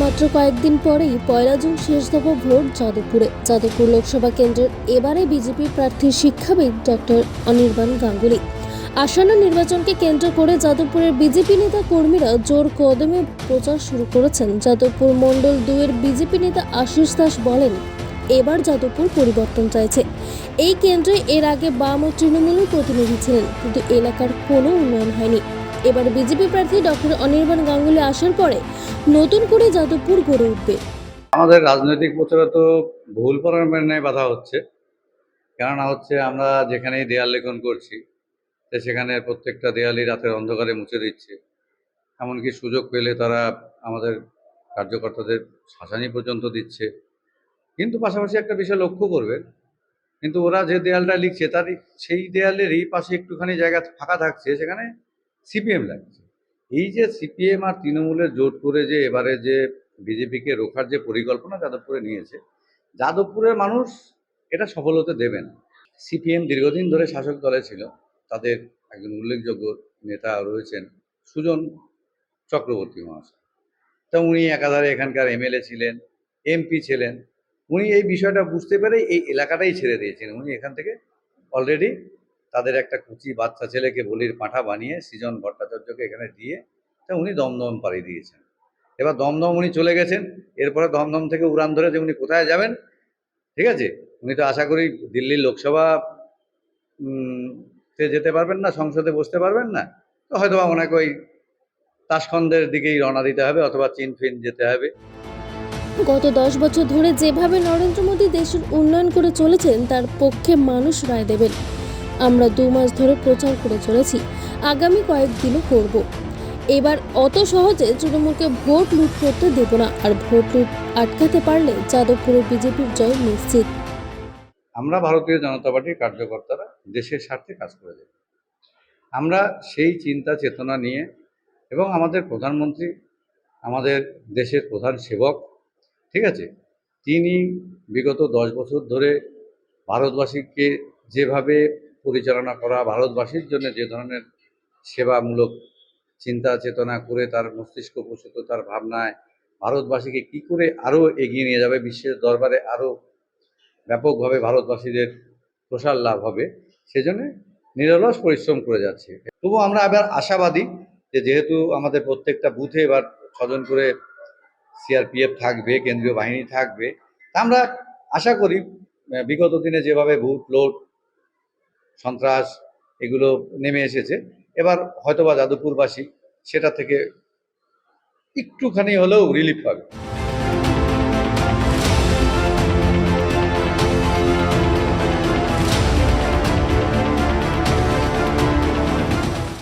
মাত্র কয়েকদিন পরেই পয়লা জুন শেষ দফা ভোট যাদবপুরে। যাদবপুর লোকসভা কেন্দ্রের এবারে বিজেপি প্রার্থী শিক্ষাবিদ ডক্টর অনির্বাণ গাঙ্গুলি। আসন্ন নির্বাচনকে কেন্দ্র করে যাদবপুরের বিজেপি নেতা কর্মীরা জোর কদমে প্রচার শুরু করেছেন। যাদবপুর মণ্ডল দুয়ের বিজেপি নেতা আশিস দাস বলেন, এবার যাদবপুর পরিবর্তন চাইছে। এই কেন্দ্রে এর আগে বাম ও তৃণমূলের প্রতিনিধি ছিলেন, কিন্তু এলাকার কোনো উন্নয়ন হয়নি। এবার বিজেপি প্রার্থী ডক্টর অনির্বাণ গাঙ্গুলি আসার পরে নতুন করে যাদবপুর গড়ে উঠবে। আমাদের রাজনৈতিক প্রচারে তো ভুল পরিমাণে বাধা হচ্ছে। কেননা হচ্ছে আমরা যেখানেই দেয়াল লেখন করছি সেখানে প্রত্যেকটা দেয়ালই রাতের অন্ধকারে মুছে দিচ্ছে। এমনকি সুযোগ পেলে তারা আমাদের কার্যকর্তাদের শাসানি পর্যন্ত দিচ্ছে। কিন্তু পাশাপাশি একটা বিষয় লক্ষ্য করবে, কিন্তু ওরা যে দেয়ালটা লিখছে তার সেই দেয়ালেরই পাশে একটুখানি জায়গা ফাঁকা থাকছে, সেখানে সিপিএম লাগছে। এই যে সিপিএম আর তৃণমূলের জোট করে যে এবারে যে বিজেপিকে রোখার যে পরিকল্পনা যাদবপুরে নিয়েছে, যাদবপুরের মানুষ এটা সফল হতে দেবে না। সিপিএম দীর্ঘদিন ধরে শাসক দলে ছিল, তাদের একজন উল্লেখযোগ্য নেতা রয়েছেন সুজন চক্রবর্তী মহাশয়। তা উনি একাধারে এখানকার এমএলএ ছিলেন, এমপি ছিলেন, উনি এই বিষয়টা বুঝতে পেরে এই এলাকাটাই ছেড়ে দিয়েছেন। উনি এখান থেকে অলরেডি তাদের একটা কুচি বাচ্চা ছেলেকে বলির পাঁঠা বানিয়ে সৃজন ভট্টাচার্যকে এখানে দিয়ে তা উনি দমদম পাড়ি দিয়েছেন। এবার দমদম উনি চলে গেছেন, এরপরে দমদম থেকে উড়ান ধরে যে উনি কোথায় যাবেন, ঠিক আছে? উনি তো আশা করি দিল্লির লোকসভা তে যেতে পারবেন না, সংসদে বসতে পারবেন না, তো হয়তো ওনাকে ওই তাসখন্দের দিকেই রওনা দিতে হবে অথবা চীন ফিন যেতে হবে। গত দশ বছর ধরে যেভাবে নরেন্দ্র মোদী দেশের উন্নয়ন করে চলেছেন, তার পক্ষে মানুষ রায় দেবেন। আমরা দু মাস ধরে প্রচার করে চলেছি। আগামী কয়েকদিনও করব। এবার অত সহজে তৃণমূলকে ভোট লুট করতে দেব না, আর ভোট লুট আটকাতে পারলে যাদবপুরে বিজেপির জয় নিশ্চিত। আমরা ভারতীয় জনতা পার্টির কার্যকর্তারা, দেশের স্বার্থে কাজ করে যাই আমরা সেই চিন্তা, চেতনা নিয়ে এবং আমাদের প্রধানমন্ত্রী, আমাদের দেশের প্রধান সেবক, ঠিক আছে? তিনি বিগত দশ বছর ধরে ভারতবাসীকে যেভাবে পরিচালনা করা ভারতবাসীর জন্য যে ধরনের সেবামূলক চিন্তা, চেতনা করে তার মস্তিষ্ক প্রসূত তার ভাবনায় ভারতবাসীকে কি করে আরও এগিয়ে নিয়ে যাবে, বিশ্বের দরবারে আরও ব্যাপকভাবে ভারতবাসীদের প্রসার লাভ হবে, সেজন্য নিরলস পরিশ্রম করে যাচ্ছে। তবু আমরা আবার আশাবাদী যে যেহেতু আমাদের প্রত্যেকটা বুথে এবার ছজন করে সিআরপিএফ থাকবে, কেন্দ্রীয় বাহিনী থাকবে আমরা আশা করি বিগত দিনে যেভাবে ভূত লোট সন্ত্রাস এগুলো নেমে এসেছে। এবার হয়তোবা যাদবপুরবাসী সেটা থেকে একটুখানি হলেও রিলিফ পাবে।